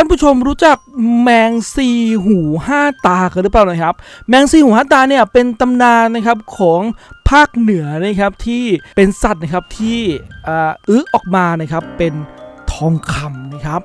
ท่านผู้ชมรู้จักแมงสี่หูห้าตากันหรือเปล่านะครับ แมงสี่หูห้าตาเนี่ยเป็นตำนานนะครับของภาคเหนือนะครับที่เป็นสัตว์นะครับที่อื้อออกมานะครับเป็นทองคำนะครับ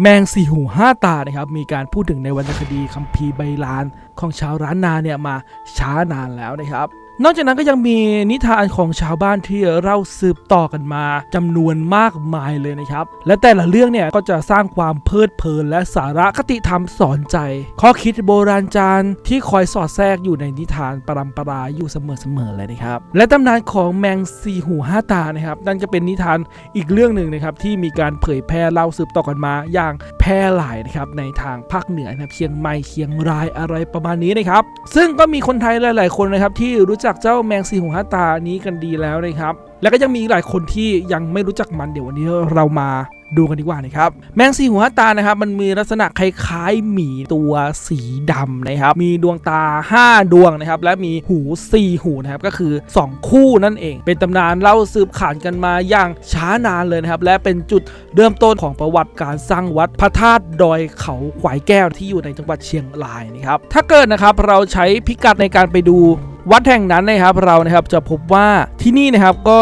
แมงสี่หูห้าตานะครับมีการพูดถึงในวรรณคดีคัมภีร์ใบลานของชาวร้านนาเนี่ยมาช้านานแล้วนะครับ นอกจากนั้นก็ยังมีนิทานของชาวบ้านที่เล่าสืบต่อกันมาจำนวนมากมายเลยนะครับ และแต่ละเรื่องเนี่ยก็จะสร้างความเพลิดเพลินและสาระคติธรรมสอนใจ ข้อคิดโบราณจารย์ที่คอยสอดแทรกอยู่ในนิทานปรำปราอยู่เสมอๆเลยนะครับ และตำนานของแมงสี่หูห้าตานะครับ นั่นจะเป็นนิทานอีกเรื่องหนึ่งนะครับที่มีการเผยแพร่เล่าสืบต่อกันมา อย่างแพร่หลายนะครับในทางภาคเหนือนะครับเชียงใหม่เชียงรายอะไรประมาณนี้นะครับ ซึ่งก็มีคนไทยหลาย ๆ คนนะครับที่รู้จักักเจ้าแมงสี่หูห้าตานี้กันดีแล้วนะครับ แล้วก็ยังมีอีกหลายคนที่ยังไม่รู้จักมันเดี๋ยววันนี้เรามาดูกันดีกว่านะครับแมงสี่หูห้าตานะครับมันมีลักษณะคล้ายๆหมีตัวสีดำนะครับมีดวงตา 5 ดวงนะครับและมีหู 4 หูนะครับก็คือ 2 คู่นั่นเอง เป็นตำนานเล่าสืบขานกันมาอย่างช้านานเลยนะครับและเป็นจุดเริ่มต้นของประวัติการสร้างวัดพระธาตุดอยเขาขวายแก้วที่อยู่ในจังหวัดเชียงรายนะครับถ้าเกิดนะครับเราใช้พิกัดในการไปดูวัดแห่งนั้นนะครับเรานะครับจะพบว่าที่นี่นะครับก็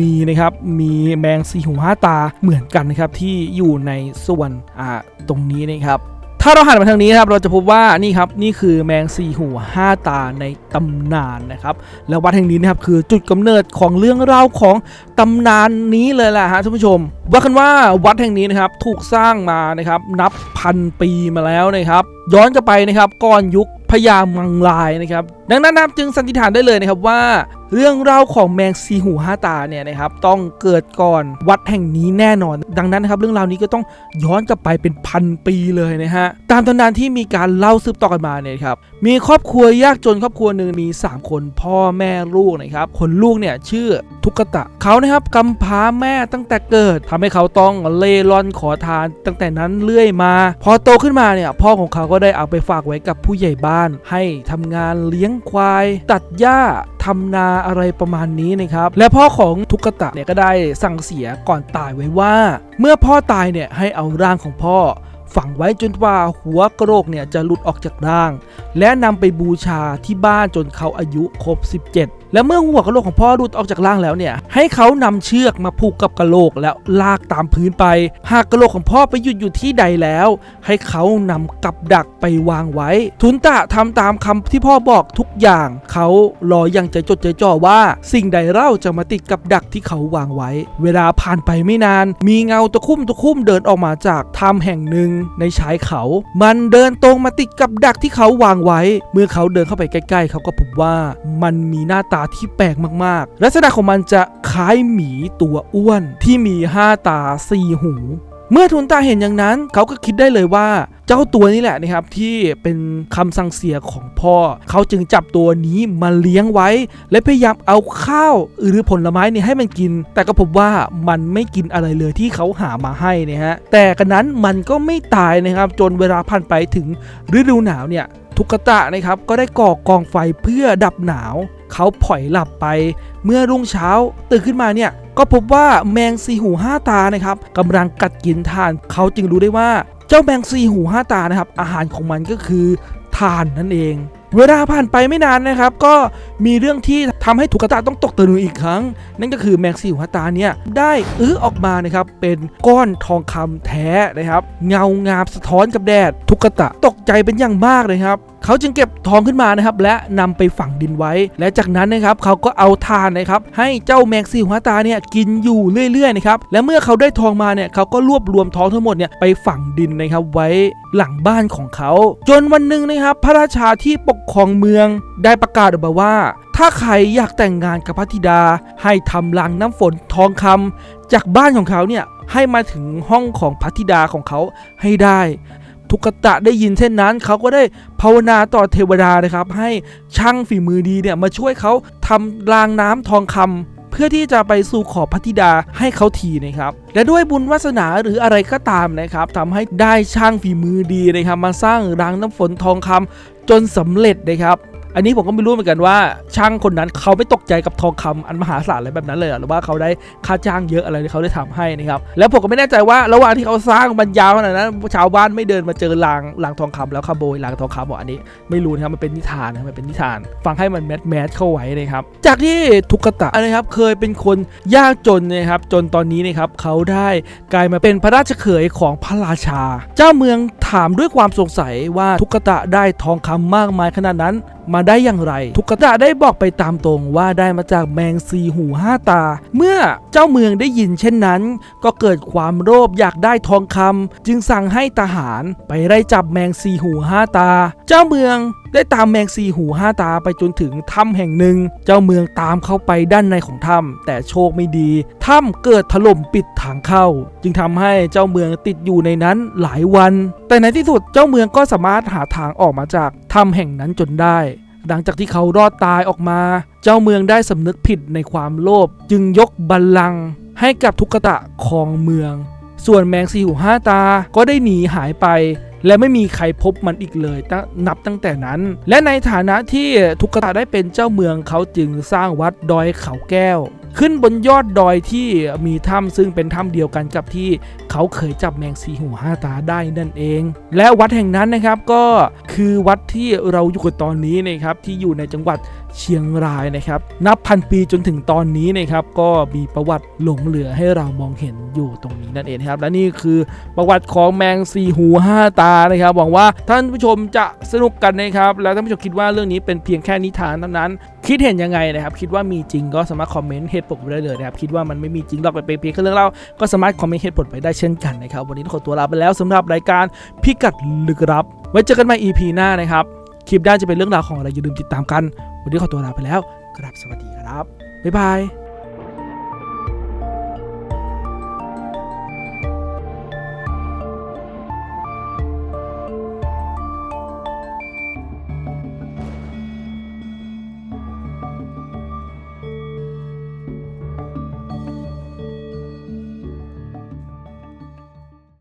มีนะครับมีแมงสีหูห้าตาเหมือนกันนะครับที่อยู่ในส่วนตรงนี้นะครับถ้าเราหันมาทางนี้นะครับเราจะพบว่านี่ครับนี่คือแมงสีหูห้าตาในตำนานนะครับ และวัดแห่งนี้นะครับคือจุดกำเนิดของเรื่องราวของตำนานนี้เลยแหละฮะท่านผู้ชม ว่ากันว่าวัดแห่งนี้นะครับถูกสร้างมานะครับนับพันปีมาแล้วนะครับ ย้อนกลับไปนะครับก่อนยุค พญามังลายนะครับ ดังนั้นนะครับจึงสันนิษฐานได้เลยนะครับว่า เรื่องราวของแมงสีหูห้าตาเนี่ยนะครับต้องเกิดก่อนวัดแห่งนี้แน่นอน ดังนั้นนะครับเรื่องราวนี้ก็ต้องย้อนกลับไปเป็นพันปีเลยนะฮะตามตำนานที่มีการเล่าสืบต่อกันมาเนี่ยครับมีครอบครัวยากจนครอบครัวหนึ่งมี 3 คนพ่อแม่ลูกนะครับคนลูกเนี่ยชื่อทุกตะเขานะครับกำพร้าแม่ตั้งแต่เกิดทำให้เขาต้องเล่ร่อนขอทานตั้งแต่นั้นเรื่อยมา พอโตขึ้นมาเนี่ยพ่อของเขาก็ได้เอาไปฝากไว้กับผู้ใหญ่บ้านให้ทำงานเลี้ยงควาย ตัดหญ้าทำนาอะไรประมาณนี้นะครับ และพ่อของทุกตะเนี่ยก็ได้สั่งเสียก่อนตายไว้ว่า เมื่อพ่อตายเนี่ยให้เอาร่างของพ่อฝังไว้จนกว่าหัวกระโหลกเนี่ยจะหลุดออกจากร่าง และนำไปบูชาที่บ้านจนเขาอายุครบ 17 และเมื่อหัวกระโหลกของพ่อหลุดออกจากร่างแล้วเนี่ย ให้เขานำเชือกมาผูกกับกระโหลกแล้วลากตามพื้นไป หากกระโหลกของพ่อไปหยุดอยู่ที่ใดแล้ว ให้เขานำกับดักไปวางไว้ ทุนตะทำตามคำที่พ่อบอกทุกอย่าง เขารออย่างใจจดใจจ่อว่า สิ่งใดเล่าจะมาติดกับดักที่เขาวางไว้ เวลาผ่านไปไม่นาน มีเงาตะคุ่มตะคุ่มเดินออกมาจากถ้ำแห่งหนึ่งในชายเขา มันเดินตรงมาติดกับดักที่เขาวางไว้ เมื่อเขาเดินเข้าไปใกล้ ๆ เขาก็พบว่ามันมีหน้าตาที่แปลกมากๆ ลักษณะของมันจะคล้ายหมีตัวอ้วนที่มีห้าตาสี่หู เมื่อทุนตาเห็นอย่างนั้น เขาก็คิดได้เลยว่าเจ้าตัวนี้แหละนะครับที่เป็นคำสั่งเสียของพ่อ เขาจึงจับตัวนี้มาเลี้ยงไว้ และพยายามเอาข้าวหรือผลไม้เนี่ยให้มันกิน แต่ก็พบว่ามันไม่กินอะไรเลยที่เขาหามาให้นะฮะแต่กันนั้นมันก็ไม่ตายนะครับ จนเวลาผ่านไปถึงฤดูหนาวเนี่ยทุกตะนะครับก็ได้ก่อกองไฟเพื่อดับหนาว เขาผ่อยหลับไป เมื่อรุ่งเช้าตื่นขึ้นมาเนี่ยก็พบว่าแมงสีหูห้าตานะครับกำลังกัดกินทาน เขาจึงรู้ได้ว่าเจ้าแมงสีหูห้าตานะครับ อาหารของมันก็คือทานนั่นเอง เวลาผ่านไปไม่นานนะครับ ก็มีเรื่องที่ทำให้ทุกตะต้องตกตะลึงอีกครั้ง นั่นก็คือแมงสีหูห้าตาเนี่ยได้อื้อออกมานะครับเป็นก้อนทองคำแท้นะครับ เงางามสะท้อนกับแดดทุกตะตกใจเป็นอย่างมากเลยครับ เขาจึงเก็บทองขึ้นมานะครับและนำไปฝังดินไว้ และจากนั้นนะครับเขาก็เอาทานนะครับให้เจ้าแมงสีหัวตาเนี่ยกินอยู่เรื่อยๆนะครับและเมื่อเขาได้ทองมาเนี่ยเขาก็รวบรวมทองทั้งหมดเนี่ยไปฝังดินนะครับไว้หลังบ้านของเขา จนวันหนึ่งนะครับพระราชาที่ปกครองเมืองได้ประกาศออกมาว่า ถ้าใครอยากแต่งงานกับพระธิดา ให้ทำลังน้ำฝนทองคำจากบ้านของเขาเนี่ยให้มาถึงห้องของพระธิดาของเขาให้ได้ ทุกตะได้ยินเช่นนั้น เขาก็ได้ภาวนาต่อเทวดานะครับ ให้ช่างฝีมือดีเนี่ยมาช่วยเขาทำรางน้ำทองคำเพื่อที่จะไปสู่ขอพระธิดาให้เขาทีนะครับ และด้วยบุญวาสนาหรืออะไรก็ตามนะครับทำให้ได้ช่างฝีมือดีนะครับ มาสร้างรางน้ำฝนทองคำจนสำเร็จนะครับ อันนี้ผมก็ไม่รู้เหมือนกันว่า ช่างคนนั้นเขาไม่ตกใจกับทองคำอันมหาศาลอะไรแบบนั้นเลยหรือว่าเขาได้ค่าจ้างเยอะอะไรที่เขาได้ทำให้นะครับแล้วผมก็ไม่แน่ใจว่าระหว่างที่เขาสร้างบรรยาวขนาดนั้นชาวบ้านไม่เดินมาเจอรางรางทองคำแล้วขโมยรางทองคำบอกอันนี้ ไม่รู้นะครับมันเป็นนิทานนะมันเป็นนิทาน ฟังให้มันแมสแมสเข้าไว้นะครับจากที่ทุกตะนะครับเคยเป็นคนยากจนนะครับจนตอนนี้นะครับเขาได้กลายมาเป็นพระราชเขยของพระราชา เจ้าเมืองถามด้วยความสงสัยว่าทุกตะได้ทองคำมากมายขนาดนั้น มาได้อย่างไร ทุกตะได้บอกไปตามตรงว่าได้มาจากแมงสีหูห้าตา เมื่อเจ้าเมืองได้ยินเช่นนั้น ก็เกิดความโลภอยากได้ทองคำจึงสั่งให้ทหารไปไล่จับแมงสีหูห้าตา เจ้าเมืองได้ตามแมงสีหูห้าตาไปจนถึงถ้ำแห่งหนึ่ง เจ้าเมืองตามเข้าไปด้านในของถ้ำแต่โชคไม่ดีถ้ำเกิดถล่มปิดทางเข้า จึงทำให้เจ้าเมืองติดอยู่ในนั้นหลายวัน แต่ในที่สุดเจ้าเมืองก็สามารถหาทางออกมาจากถ้ำแห่งนั้นจนได้ หลังจากที่เขารอดตายออกมา เจ้าเมืองได้สำนึกผิดในความโลภจึงยกบัลลังก์ให้กับทุกตะคองเมือง ส่วนแมงสีหูห้าตาก็ได้หนีหายไป และไม่มีใครพบมันอีกเลยตั้งนับตั้งแต่นั้น และในฐานะที่ทุกตะได้เป็นเจ้าเมืองเขาจึงสร้างวัดดอยเขาแก้ว ขึ้นบนยอดดอยที่มีถ้ำซึ่งเป็นถ้ำเดียวกันกับที่เขาเคยจับแมงสีหูห้าตาได้นั่นเอง และวัดแห่งนั้นนะครับก็คือวัดที่เราอยู่กันตอนนี้นะครับที่อยู่ในจังหวัดเชียงรายนะครับ นับพันปีจนถึงตอนนี้นะครับก็มีประวัติหลงเหลือให้เรามองเห็นอยู่ตรงนี้นั่นเองครับ และนี่คือประวัติของแมงสีหูห้าตานะครับหวังว่าท่านผู้ชมจะสนุกกันนะครับแล้วท่านผู้ชมคิดว่าเรื่องนี้เป็นเพียงแค่นิทานเท่านั้น คิดเห็นยังไงนะครับ คิดว่ามีจริงก็สามารถคอมเมนต์เหตุผลไปได้เลยนะครับคิดว่ามันไม่มีจริงหรอกเป็นเพียงแค่เรื่องเล่าก็สามารถคอมเมนต์เหตุผลไปได้เช่นกันนะครับวันนี้ขอตัวลาไปแล้วสำหรับรายการพิกัดลึกลับ ไว้เจอกันใหม่ EP หน้านะครับคลิปหน้าจะเป็นเรื่องราวของอะไรอย่าลืมติดตามกัน วันนี้ขอตัวลาไปแล้วกราบสวัสดีครับบ๊ายบาย